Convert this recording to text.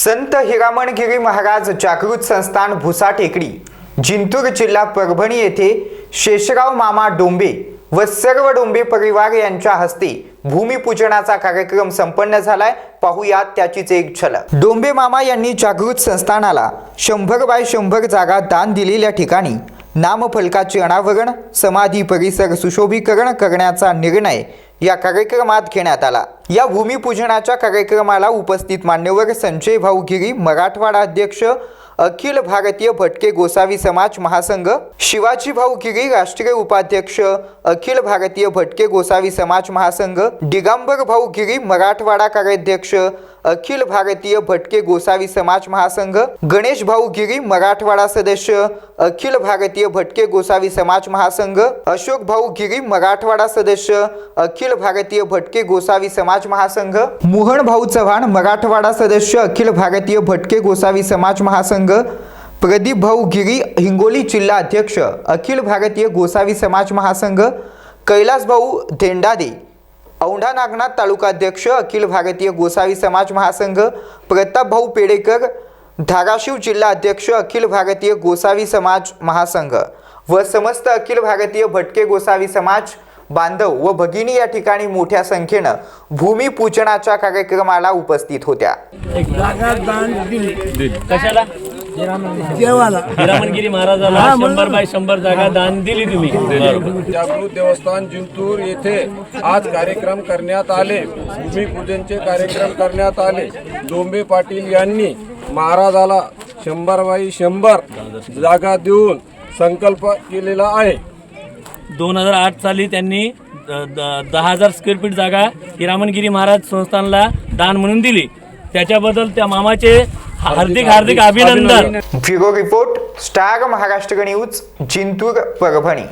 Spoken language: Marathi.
संत हिरामणगिरी महाराज जागृत संस्थान भुसा टेकडी जिंतूर जिल्हा परभणी येथे शेषराव मामा डोंबे व सर्व डोंबे परिवार यांच्या हस्ते भूमिपूजनाचा कार्यक्रम संपन्न झालाय. पाहूयात त्याचीच एक झलक. डोंबे मामा यांनी जागृत संस्थानाला शंभर बाय शंभर जागा दान दिलेल्या ठिकाणी नामफलकाचे अनावरण समाधी परिसर सुशोभीकरण करण्याचा निर्णय या कार्यक्रमात घेण्यात आला. या भूमिपूजनाच्या कार्यक्रमाला उपस्थित मान्यवर संजय भाऊगिरी मराठवाडा अध्यक्ष अखिल भारतीय भटके गोसावी समाज महासंघ शिवाजी भाऊगिरी राष्ट्रीय उपाध्यक्ष अखिल भारतीय भटके गोसावी समाज महासंघ दिगंबर भाऊगिरी मराठवाडा कार्याध्यक्ष अखिल भारतीय भटके गोसावी समाज महासंघ गणेश भाऊ गिरी मराठवाडा सदस्य अखिल भारतीय भटके गोसावी समाज महासंघ अशोक भाऊ गिरी मराठवाडा सदस्य अखिल भारतीय भटके गोसावी समाज महासंघ मोहन भाऊ चव्हाण मराठवाडा सदस्य अखिल भारतीय भटके गोसावी समाज महासंघ प्रदीप भाऊ गिरी हिंगोली जिल्हा अध्यक्ष अखिल भारतीय गोसावी समाज महासंघ कैलास भाऊ धेंडादे औंढा नागनाथ तालुकाध्यक्ष अखिल भारतीय गोसावी समाज महासंघ प्रताप भाऊ पेडेकर धाराशिव जिल्हा अध्यक्ष अखिल भारतीय गोसावी समाज महासंघ व समस्त अखिल भारतीय भटके गोसावी समाज बांधव व भगिनी या ठिकाणी मोठ्या संख्येनं भूमिपूजनाच्या कार्यक्रमाला उपस्थित होत्या. देवाला. हिरामणगिरी महाराजाला शंभर बाय शंभर जागा दान दिली तुम्ही. जागृत देवस्थान जिंतूर येथे आज कार्यक्रम करण्यात आले. भूमिपूजनचे कार्यक्रम करण्यात आले. डोंबे पाटील यांनी महाराजाला शंभर बाई शंभर जागा देऊन संकल्प केलेला आहे. दोन हजार आठ साली त्यांनी द- द- दहा हजार स्क्वेअर फीट जागा हिरामणगिरी महाराज संस्थानला दान म्हणून दिली. त्याच्याबद्दल त्या मामाचे हार्दिक हार्दिक अभिनंदन. Bureau report star Maharashtra news Jintur Parbhani.